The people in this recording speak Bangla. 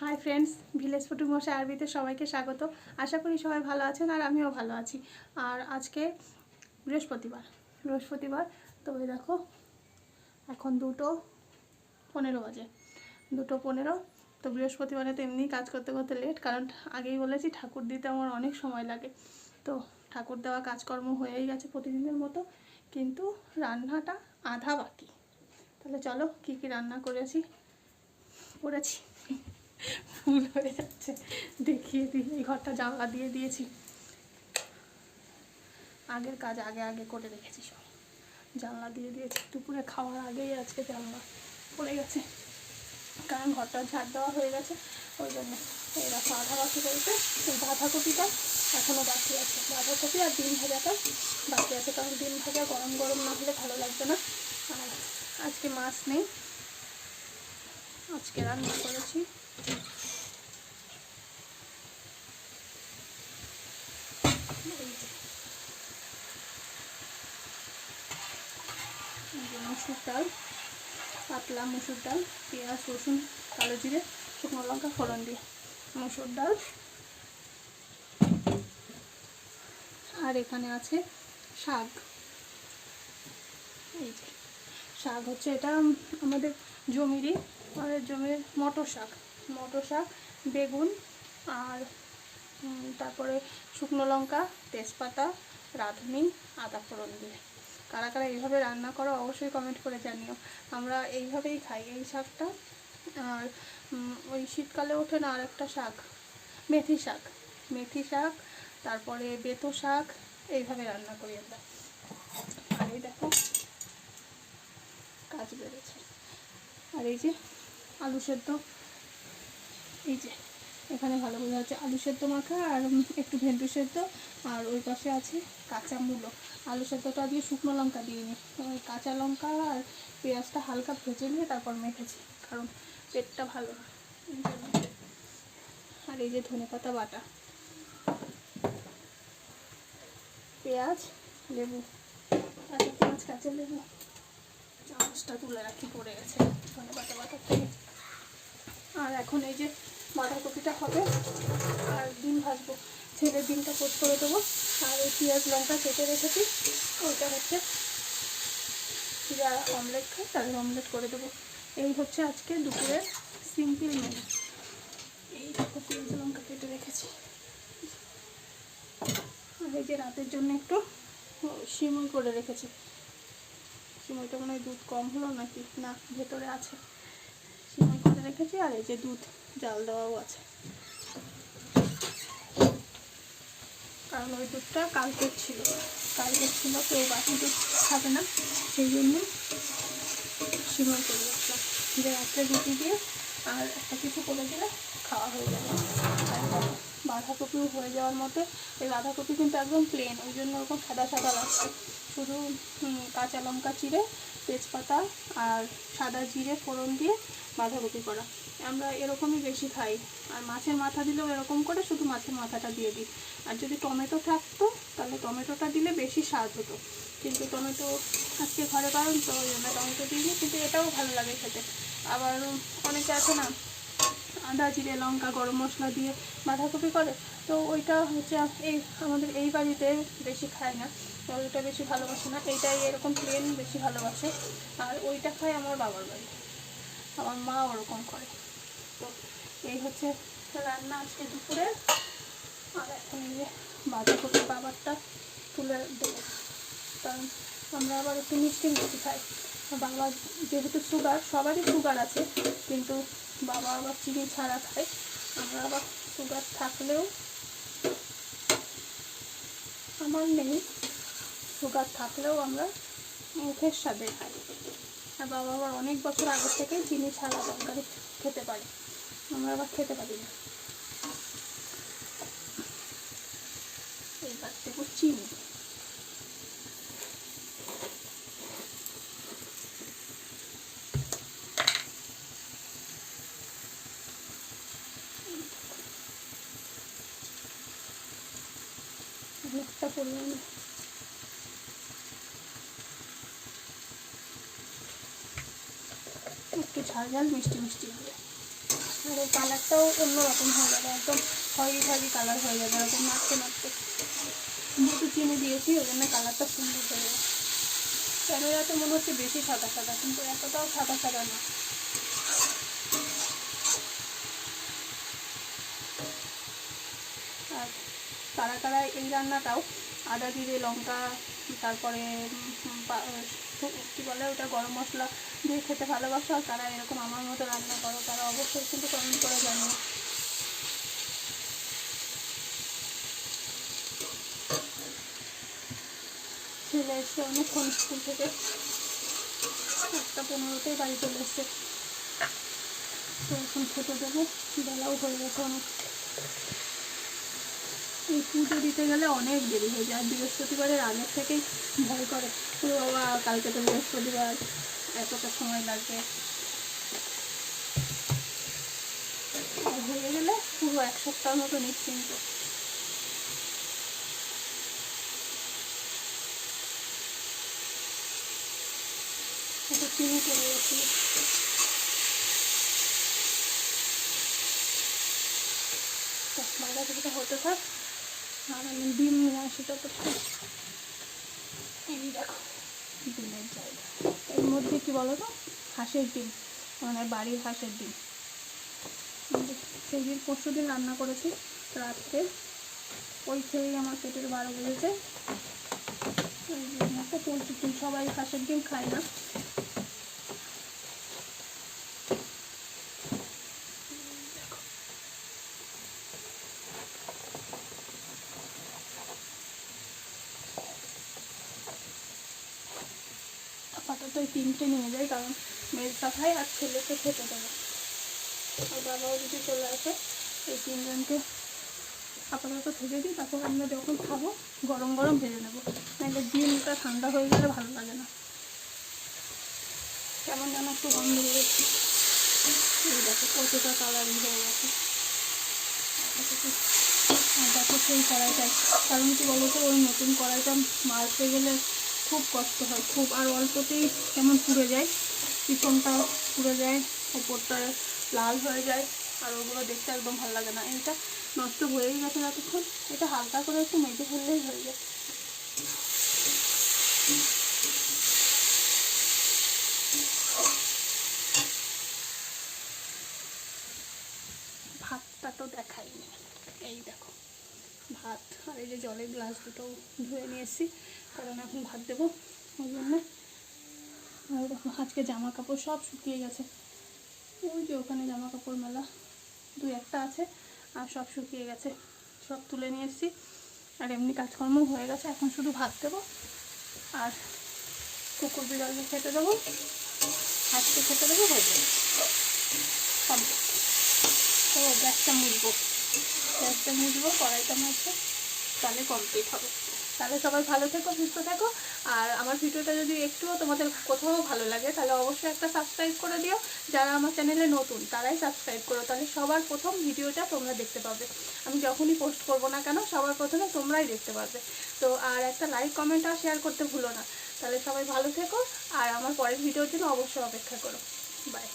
হাই ফ্রেন্ডস ভিলেজ ফুটু মশাই আরবিতে সবাইকে স্বাগত। আশা করি সবাই ভালো আছেন আর আমিও ভালো আছি। আর আজকে বৃহস্পতিবার বৃহস্পতিবার, তো ওই দেখো, এখন দুটো পনেরো বাজে। দুটো পনেরো, তো বৃহস্পতিবারে তো এমনি কাজ করতে করতে লেট কারণ আগেই বলেছি ঠাকুর দিতে আমার অনেক সময় লাগে। তো ঠাকুর দেওয়া কাজকর্ম হয়েই গেছে প্রতিদিনের মতো, কিন্তু রান্নাটা আধা বাকি। তাহলে চলো কী কী রান্না করেছি করেছি? ভুল হয়ে যাচ্ছে দেখিয়ে দিই, এই ঘরটা জানলা দিয়ে দিয়েছি। আগের কাজ আগে আগে করে রেখেছি সব। জানলা দিয়ে দিয়েছি, দুপুরে খাওয়ার আগেই আজকে জানলা পড়ে গেছে। কারণ ঘরটা ঝাড় দেওয়া হয়ে গেছে, ওই জন্য। এরা আধা বাকি বলতে এই বাঁধাকপিটা এখনও বাকি আছে। বাঁধাকপি আর ডিম ভাজাটা বাকি আছে, কারণ ডিম ভাজা গরম গরম না হলে ভালো লাগবে না। আর আজকে মাছ নেই। আজকে রান্না করেছি। মসুর ডাল, পাতলা মসুর ডাল, পেঁয়াজ, রসুন, কালো জিরে, শুকনো লঙ্কা, ফোড়ন দিয়ে। মসুর ডাল। আর এখানে আছে শাক। এই শাক হচ্ছে এটা আমাদের জমিরই, আমাদের জমির মটর শাক। মটর শাক বেগুন আর তারপরে শুকনো লঙ্কা, তেজপাতা, রাঁধুনি, আদা ফোড়ন দিয়ে। কারা কারা এইভাবে রান্না করো অবশ্যই কমেন্ট করে জানিও। আমরা এইভাবেই খাই এই শাকটা। আর ওই শীতকালে ওঠে না আর একটা শাক? মেথি শাক। মেথি শাক, তারপরে বেতো শাক, এইভাবে রান্না করি আমরা। আর এই দেখো, কাজ বেড়েছে। আর এই যে আলু সেদ্ধ। এই যে, এখানে ভালো বোঝা যাচ্ছে আলু সেদ্ধ মাখা আর একটু ভেন্ডু সেদ্ধ আর ওই পাশে আছে কাঁচা মূলো। আলু সেদ্ধটা দিয়ে শুকনো লঙ্কা দিয়ে নিই কাঁচা লঙ্কা আর পেঁয়াজটা হালকা ভেজে নিয়ে তারপর মেখেছি, কারণ পেটটা ভালো আর এই যে ধনে পাতা বাটা, পেঁয়াজ, লেবু কাঁচা পেঁয়াজ, কাঁচা লেবু। চামচটা তুলে রাখি, পড়ে গেছে ধনে পাতা বাটার থেকে। আর এখন এই যে বাঁধাকপিটা হবে। আর ডিম ভাজবো। ছেলের ডিমটা পোট করে দেবো। আর ওই পেঁয়াজ লঙ্কা কেটে রেখেছি। ওইটা হচ্ছে যারা অমলেট খায় তাদের অমলেট করে দেবো। এই হচ্ছে আজকে দুপুরের সিম্পল মেনু এই দেখো পেঁয়াজ লঙ্কা কেটে রেখেছি। আর এই যে রাতের জন্য একটু সিমই করে রেখেছি। সিমইটা মনে হয় দুধ কম হলো নাকি? না, ভেতরে আছে। রেখেছি, আর এই যে দুধ, জাল দেওয়াও আছে। কারণ ওই দুধটা কালকের ছিল। কালকের ছিল কেউ বাকি দুধ খাবে না, সেই জন্য সিমই করে যে রাত্রে রুটি দিয়ে আর একটা কিছু করে দিলে খাওয়া হয়ে যাবে। বাঁধাকপিও হয়ে যাওয়ার মতো এই বাঁধাকপি কিন্তু একদম প্লেন ওই জন্য ওরকম সাদা সাদা লাগছে। শুধু কাঁচা লঙ্কা চিড়ে তেজপাতা আর সাদা জিরে ফোড়ন দিয়ে বাঁধাকপি করা। আমরা এরকমই বেশি খাই। আর মাছের মাথা দিলেও এরকম করে শুধু মাছের মাথাটা দিয়ে দিই। আর যদি টমেটো থাকতো, তাহলে টমেটোটা দিলে বেশি স্বাদ হতো। কিন্তু টমেটো আজকে ঘরে কারণ, তো ওই জন্য টমেটো দিইনি, কিন্তু এটাও ভালো লাগে খেতে। আবার অনেকে আছে না, আদা, জিরে, লঙ্কা, গরম মশলা দিয়ে বাঁধাকপি করে। তো ওইটা হচ্ছে এই আমাদের এই বাড়িতে বেশি খায় না। ওইটা বেশি ভালোবাসে না। এইটাই এরকম প্লেন বেশি ভালোবাসে। আর ওইটা খায় আমার বাবার বাড়ি। আমার মা ওরকম করে। তো এই হচ্ছে রান্না আজকে দুপুরে। আর এখন এই যে বাঁধাকপি বাবারটা তুলে দেবো। কারণ আমরা আবার একটু মিষ্টি মিষ্টি খাই। বাবা যেহেতু সুগার সবারই সুগার আছে। কিন্তু বাবা আবার চিনি ছাড়া খায়। আমরা আবার সুগার থাকলেও আমার নেই, সুগার থাকলেও আমরা মুখের স্বাদে খাই। আর বাবা আবার অনেক বছর আগের থেকে চিনি ছাড়া তরকারি খেতে পারে। আমরা আবার খেতে পারি না। এই দেবো চিনি। অনেকটা একটু ঝাল ঝাল, মিষ্টি মিষ্টি হবে। আর এই কালারটাও অন্যরকম হয়ে যাবে একদম খয়েরি খয়েরি কালার হয়ে যাবে এরকম নাড়তে নাড়তে যেহেতু চিনি দিয়েছি, ওই জন্য কালারটা সুন্দর হয়ে যাবে। ক্যামেরাতে মনে হচ্ছে বেশি সাদা সাদা, কিন্তু এতটাও সাদা সাদা না। আর কারা কারা এই রান্নাটাও আদা জিরে, লঙ্কা, তারপরে কী বলে ওটা গরম মশলা দিয়ে খেতে ভালোবাসো। আর তারা এরকম আমার মতো রান্না করো, তারা অবশ্যই কিন্তু কমেন্ট করে জানিও। ছেলে এসছে অনেকক্ষণ স্কুল থেকে। একটা পনেরোতেই বাড়ি চলে এসছে। তো এখন খেতে দেবো। বেলাও হয়ে গেছে অনেক। এই পুজো দিতে গেলে অনেক দেরি হয়ে যায়। বৃহস্পতিবারের আগের থেকেই ভয় করে। বাবা, কালকে তো বৃহস্পতিবার। এতটা সময় লাগবে হয়ে গেলে পুরো এক সপ্তাহ মতো নিশ্চিন্ত। চিনি গেছিল তো বাইরে থেকে হতে থাক আর আমি ডিম নিয়ে আসি ততক্ষণ দেখো, ডিমের জায়গা। এর মধ্যে কি বলো তো? হাঁসের ডিম। মানে বাড়ির হাঁসের ডিম। সেই দিন পরশু দিন রান্না করেছি, রাত্রে। ওই খেয়েই আমার পেটের বারো বেজেছে ওই জন্য পোলট্রির ডিম, সবাই হাঁসের ডিম খায় না দেখো আপাতত এই তিনটে নিয়ে যাই কারণ মেজটা খাই আর ছেলেকে খেতে দেবো আর বাবাও যদি চলে আসে, এই তিনজনকে আপাতত থেকে দিই, তারপর আমরা যখন খাব, গরম গরম ভেজে নেব। নাহলে ডিমটা ঠান্ডা হয়ে গেলে ভালো লাগে না। কেমন যেন একটু গন্ধ বেরোচ্ছে। এই দেখো কতটা কালারিং হয়ে গেছে। দেখো সেই কড়াইটাই কারণ কি বলতো, ওই নতুন কড়াইটা মারতে গেলে খুব কষ্ট হয়, খুব। আর অল্পতেই কেমন পুড়ে যায় পিছনটা পুড়ে যায়, ওপরটা লাল হয়ে যায়, আর ওগুলো দেখতে একদম ভালো লাগে না। এটা নষ্ট হয়েই গেছে যতক্ষণ, এটা হালকা করে একটু মেজে ফেললেই হয়ে যায়। ভাতটা তো দেখাইনি। এই দেখো, ভাত। আর এই যে জলের গ্লাস দুটো ধুয়ে নিয়ে এসেছি। কারণ এখন ভাত দেবো, ওই জন্য। আর দেখো, আজকে জামা কাপড় সব শুকিয়ে গেছে। ওই যে ওখানে জামা কাপড় মেলা দু একটা আছে, আর সব শুকিয়ে গেছে। সব তুলে নিয়ে এসেছি। আর এমনি কাজকর্ম হয়ে গেছে, এখন শুধু ভাত দেবো। আর কুকুর বিড়ালকে খেতে দেবো। হাঁসকে খেতে দেবো, হয়ে যাবে। ও গ্যাসটা মুছবো। গ্যাসটা মুছবো, কড়াইটা মাছবো, তাহলে কমপ্লিট হবে। তাহলে সবাই ভালো থেকো, সুস্থ থেকো। আর আমার ভিডিওটা যদি একটুও তোমাদের কোথাও ভালো লাগে, তাহলে অবশ্যই একটা সাবস্ক্রাইব করে দিও। যারা আমার চ্যানেলে নতুন, তারাই সাবস্ক্রাইব করো। তাহলে সবার প্রথম ভিডিওটা তোমরা দেখতে পাবে। আমি যখনই পোস্ট করব না কেন, সবার প্রথমে তোমরাই দেখতে পাবে। তো আর একটা লাইক কমেন্ট আর শেয়ার করতে ভুলো না। তাহলে সবাই ভালো থেকো, আর আমার পরের ভিডিওর জন্য অবশ্যই অপেক্ষা করো। বাই